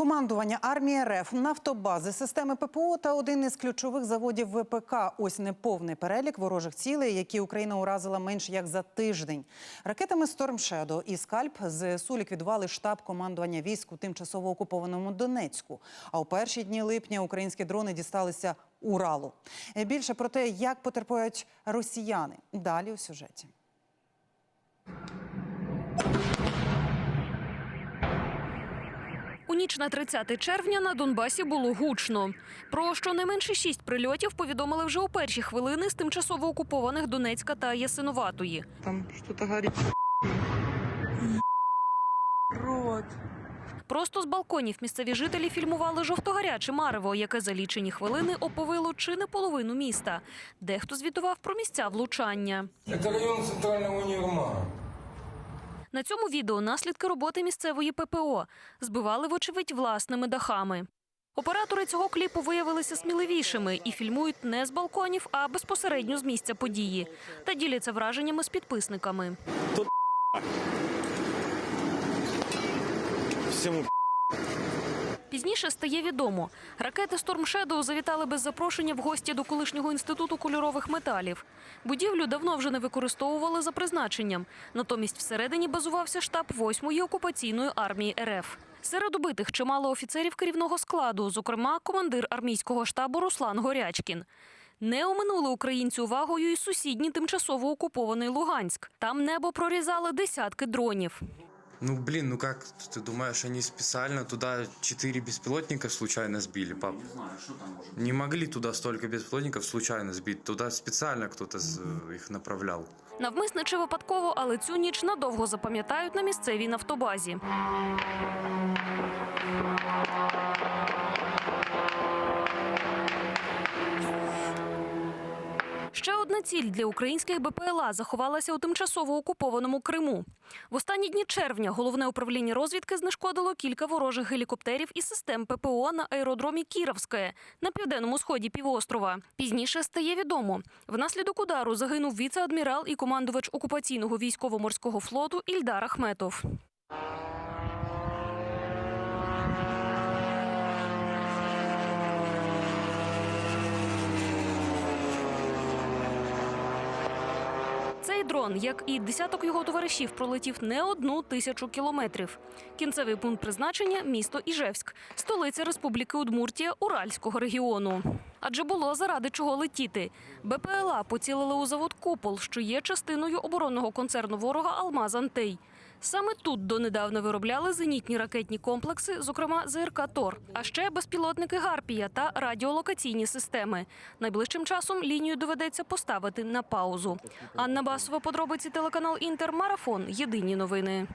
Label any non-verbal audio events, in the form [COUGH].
Командування армії РФ, нафтобази, системи ППО та один із ключових заводів ВПК. Ось неповний перелік ворожих цілей, які Україна уразила менш як за тиждень. Ракетами Storm Shadow і Скальп ЗСУ ліквідували штаб командування військ у тимчасово окупованому Донецьку. А у перші дні липня українські дрони дісталися Уралу. Більше про те, як потерпають росіяни. Далі у сюжеті. Ніч на 30 червня на Донбасі було гучно. Про щонайменше шість прильотів повідомили вже у перші хвилини з тимчасово окупованих Донецька та Ясинуватої. Там что-то. Рот. Просто з балконів місцеві жителі фільмували жовтогаряче марево, яке за лічені хвилини оповило чи не половину міста. Дехто звітував про місця влучання. Это район центрального универмага. На цьому відео наслідки роботи місцевої ППО збивали, вочевидь, власними дахами. Оператори цього кліпу виявилися сміливішими і фільмують не з балконів, а безпосередньо з місця події та діляться враженнями з підписниками. [LAUGHS] Всему Пізніше стає відомо, ракети Storm Shadow завітали без запрошення в гості до колишнього інституту кольорових металів. Будівлю давно вже не використовували за призначенням. Натомість всередині базувався штаб 8-ї окупаційної армії РФ. Серед убитих чимало офіцерів керівного складу, зокрема командир армійського штабу Руслан Горячкін. Не оминули українці увагою і сусідній тимчасово окупований Луганськ. Там небо прорізали десятки дронів. Ну блин, ну как ты думаешь, они специально туда четыре беспилотника случайно сбили, пап? Не знаю, что там может Не могли туда столько беспилотников случайно сбить. Туда специально кто-то с- их направлял. Навмисне чи випадково, але цю ніч надовго запам'ятають на місцевій нафтобазі. Ще одна ціль для українських БПЛА заховалася у тимчасово окупованому Криму. В останні дні червня головне управління розвідки знешкодило кілька ворожих гелікоптерів і систем ППО на аеродромі Кіровське на південному сході півострова. Пізніше стає відомо, внаслідок удару загинув віце-адмірал і командувач окупаційного військово-морського флоту Ільдар Ахметов. Дрон, як і десяток його товаришів, пролетів не одну тисячу кілометрів. Кінцевий пункт призначення місто Іжевськ, столиця Республіки Удмуртія Уральського регіону. Адже було заради чого летіти. БПЛА поцілили у завод Купол, що є частиною оборонного концерну ворога Алмаз Антей. Саме тут донедавна виробляли зенітні ракетні комплекси, зокрема ЗРК Тор, а ще безпілотники Гарпія та радіолокаційні системи. Найближчим часом лінію доведеться поставити на паузу. Анна Басова, подробиці телеканал Інтер Марафон. Єдині новини.